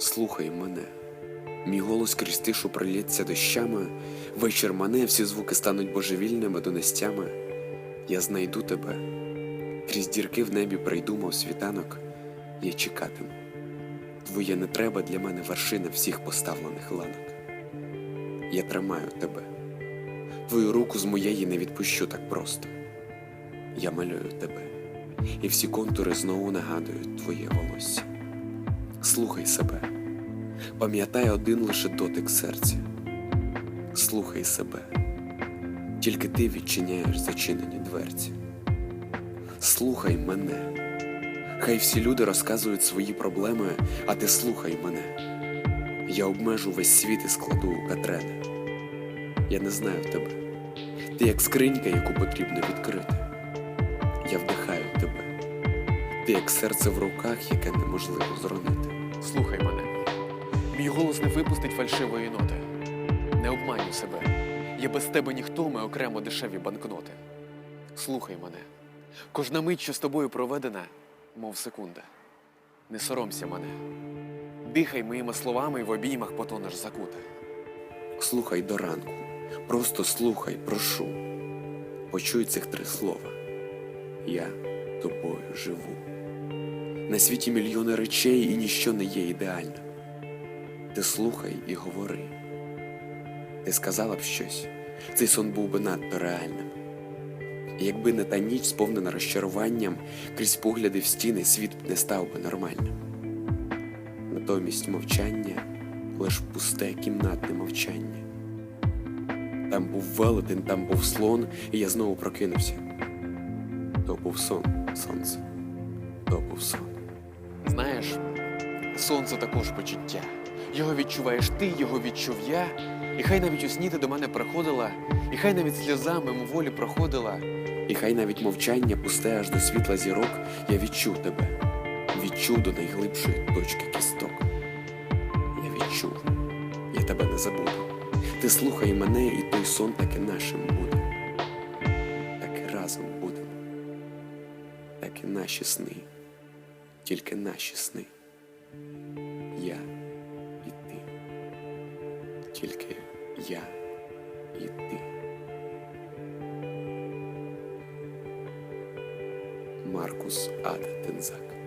Слухай мене, мій голос крізь тишу пролється дощами, вечір мене, всі звуки стануть божевільними донестями. Я знайду тебе, крізь дірки в небі прийду, мов світанок, я чекатиму. Твоє не треба для мене вершина всіх поставлених ланок. Я тримаю тебе, твою руку з моєї не відпущу так просто. Я малюю тебе, і всі контури знову нагадують твоє волосся. Слухай себе, пам'ятай один лише дотик серця. Слухай себе, тільки ти відчиняєш зачинені дверці. Слухай мене, хай всі люди розказують свої проблеми, а ти слухай мене. Я обмежу весь світ і складу у Катрени. Я не знаю тебе. Ти як скринька, яку потрібно відкрити. Я вдихаю тебе. Ти як серце в руках, яке неможливо зронити. Слухай мене. Мій голос не випустить фальшивої ноти. Не обманюй себе. Я без тебе ніхто, ми окремо дешеві банкноти. Слухай мене. Кожна мить, що з тобою проведена, мов секунда. Не соромся мене. Дихай моїми словами і в обіймах потонеш закута. Слухай до ранку, просто слухай, прошу. Почуй цих три слова. Я тобою живу. На світі мільйони речей і ніщо не є ідеальним. Ти слухай і говори. Ти сказала б щось, цей сон був би надто реальним. Якби не та ніч, сповнена розчаруванням, крізь погляди в стіни світ б не став би нормальним. Натомість мовчання лиш пусте кімнатне мовчання. Там був велетень, там був слон, і я знову прокинувся. То був сон, сонце. То був сон. Знаєш, сонце також почуття. Його відчуваєш ти, його відчув я. І хай навіть у сні ти до мене приходила, і хай навіть сльоза мимоволі проходила. І хай навіть мовчання пусте аж до світла зірок, я відчув тебе, відчув до найглибшої точки кісток. Я відчув, я тебе не забуду. Ти слухай мене, і той сон таки нашим буде. Так і разом будемо. Так і наші сни, тільки наші сни. Я і ти. Тільки я і ти. Маркус Ада Тензак.